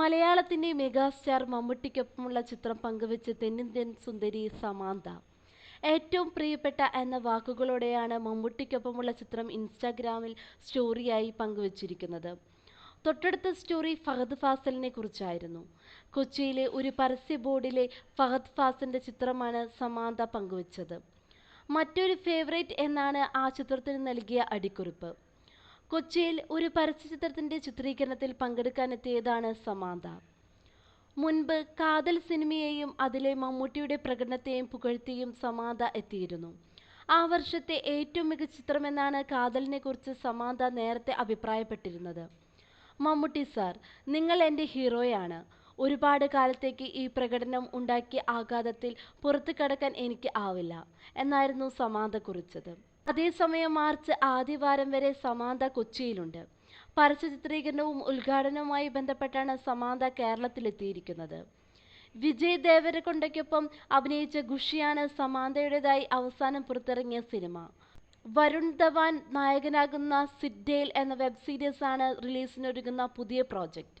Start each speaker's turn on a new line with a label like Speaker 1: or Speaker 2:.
Speaker 1: മലയാളത്തിന്റെ മെഗാസ്റ്റാർ മമ്മൂട്ടിക്കൊപ്പമുള്ള ചിത്രം പങ്കുവെച്ച് തെന്നിന്ത്യൻ സുന്ദരി സമാന്ത. ഏറ്റവും പ്രിയപ്പെട്ട എന്ന വാക്കുകളോടെയാണ് മമ്മൂട്ടിക്കൊപ്പമുള്ള ചിത്രം ഇൻസ്റ്റാഗ്രാമിൽ സ്റ്റോറിയായി പങ്കുവച്ചിരിക്കുന്നത്. തൊട്ടടുത്ത സ്റ്റോറി ഫഹദ് ഫാസലിനെ കുറിച്ചായിരുന്നു. കൊച്ചിയിലെ ഒരു പരസ്യ ബോർഡിലെ ഫഹദ് ഫാസലിന്റെ ചിത്രമാണ് സമാന്ത പങ്കുവച്ചത്. മറ്റൊരു ഫേവറേറ്റ് എന്നാണ് ആ ചിത്രത്തിന് നൽകിയ അടിക്കുറിപ്പ്. കൊച്ചിയിൽ ഒരു പരസ്യചിത്രത്തിന്റെ ചിത്രീകരണത്തിൽ പങ്കെടുക്കാനെത്തിയതാണ് സമാന്ത. മുൻപ് കാതൽ സിനിമയെയും അതിലെ മമ്മൂട്ടിയുടെ പ്രകടനത്തെയും പുകഴ്ത്തിയും സമാന്ത എത്തിയിരുന്നു. ആ വർഷത്തെ ഏറ്റവും മികച്ച ചിത്രമെന്നാണ് കാതലിനെ കുറിച്ച് സമാന്ത നേരത്തെ അഭിപ്രായപ്പെട്ടിരുന്നത്. മമ്മൂട്ടി സാർ നിങ്ങൾ എന്റെ ഹീറോയാണ്. ഒരുപാട് കാലത്തേക്ക് ഈ പ്രകടനം ഉണ്ടാക്കിയ ആഘാതത്തിൽ പുറത്തു കടക്കാൻ എനിക്ക് ആവില്ല. എന്നായിരുന്നു സമാന്ത കുറിച്ചത്. അതേസമയം മാർച്ച് ആദ്യവാരം വരെ സമാന്ത കൊച്ചിയിലുണ്ട്. പരസ്യ ചിത്രീകരണവും ഉദ്ഘാടനവുമായി ബന്ധപ്പെട്ടാണ് സമാന്ത കേരളത്തിലെത്തിയിരിക്കുന്നത്. വിജയ് ദേവരകൊണ്ടയ്ക്കൊപ്പം അഭിനയിച്ച ഖുഷിയാണ് സമാന്തയുടേതായി അവസാനം പുറത്തിറങ്ങിയ സിനിമ. വരുൺ ധവാൻ നായകനാകുന്ന സിഡ്ഡേൽ എന്ന വെബ് സീരീസാണ് റിലീസിനൊരുങ്ങുന്ന പുതിയ പ്രോജക്റ്റ്.